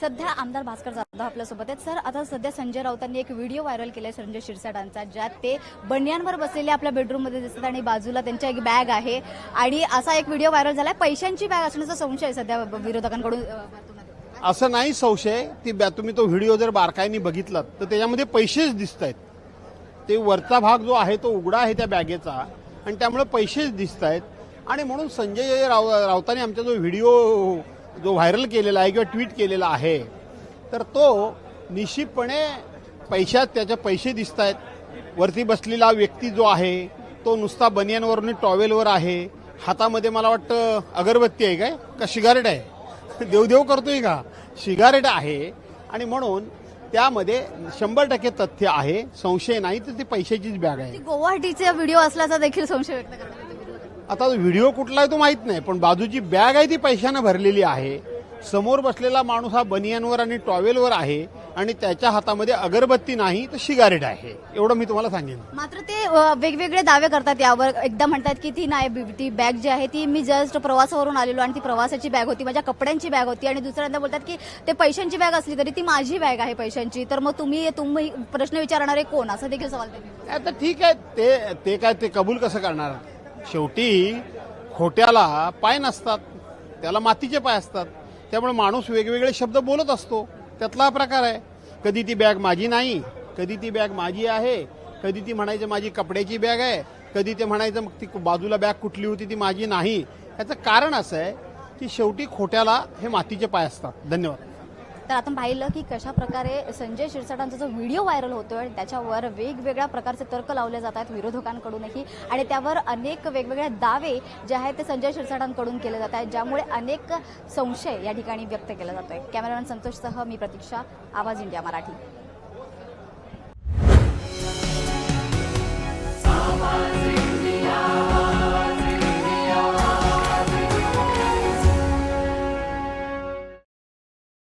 सध्या आमदार भास्कर जाधव आपल्यासोबत आहेत. सर आता सध्या संजय राऊतांनी एक व्हिडिओ व्हायरल केलाय संजय शिरसाटांचा ज्यात ते बनियांवर बसलेले आपल्या बेडरूममध्ये दिसतात आणि बाजूला त्यांच्या एक बॅग आहे. आणि असा एक व्हिडिओ व्हायरल झालाय. पैशांची बॅग असण्याचा संशय आहे सध्या विरोधकांकडून असं नाही संशय. ती तुम्ही तो व्हिडिओ जर बारकाईने बघितलात तर त्याच्यामध्ये पैसेच दिसत आहेत ते वरचा भाग जो आहे तो उघडा आहे त्या बॅगेचा आणि त्यामुळे पैसेच दिसत आहेत आणि म्हणून संजय राव राऊतांनी आमचा जो व्हिडिओ जो व्हायरल केलेला आहे किंवा ट्विट केलेला आहे तर तो निश्चितपणे पैशात त्याचे पैसे दिसत आहेत. वरती बसलेला व्यक्ती जो आहे तो नुसता बनियनवरून टॉवेलवर आहे. हातामध्ये मला वाटतं अगरबत्ती आहे काय? का सिगारेट आहे? देवदेव करतोय का? सिगारेट आहे. आणि म्हणून त्यामध्ये शंभर टक्के तथ्य आहे. संशय नाही तर ती पैशाचीच बॅग आहे. ती गुवाहाटीचा व्हिडिओ असल्याचा देखील संशय व्यक्त करतो आता व्हिडिओ कुठला आहे तो माहीत नाही पण बाजूची बॅग आहे ती पैशानं भरलेली आहे. समोर बसलेला माणूस हा बनियनवर आणि टॉवेलवर आहे आणि त्याच्या हातामध्ये अगरबत्ती नाही तर सिगारेट आहे. एवढं मी तुम्हाला सांगेन. मात्र ते वेगवेगळे दावे करतात यावर. एकदा म्हणतात की ती नाही ती बॅग जी आहे ती मी जस्ट प्रवासावरून आलेलो आणि ती प्रवासाची बॅग होती माझ्या कपड्यांची बॅग होती आणि दुसऱ्यांदा बोलतात की ते पैशांची बॅग असली तरी ती माझी बॅग आहे पैशांची. तर मग तुम्ही तुम्ही प्रश्न विचारणारे कोण? असं देखील सवाल आता ठीक आहे ते ते काय ते कबूल कसं करणार? शेवटी खोट्याला पाय नसतात त्याला मातीचे पाय असतात. त्यामुळे माणूस वेगवेगळे शब्द बोलत असतो. त्यातला हा प्रकार आहे. कधी ती बॅग माझी नाही कधी ती बॅग माझी आहे कधी ती म्हणायचं माझी कपड्याची बॅग आहे कधी ते म्हणायचं मग ती बाजूला बॅग कुठली होती ती माझी नाही. याचं कारण असं आहे की शेवटी खोट्याला हे मातीचे पाय असतात. धन्यवाद. तर आपण पाहिलं की कशा प्रकारे संजय शिरसाटांचा जो व्हिडिओ व्हायरल होतोय आणि त्याच्यावर वेगवेगळ्या प्रकारचे तर्क लावले जात आहेत विरोधकांकडूनही. आणि त्यावर अनेक वेगवेगळे दावे जे आहेत ते संजय शिरसाटांकडून केले जात आहेत ज्यामुळे अनेक संशय या ठिकाणी व्यक्त केला जातोय. कॅमेरामॅन संतोषसह मी प्रतीक्षा आवाज इंडिया मराठी.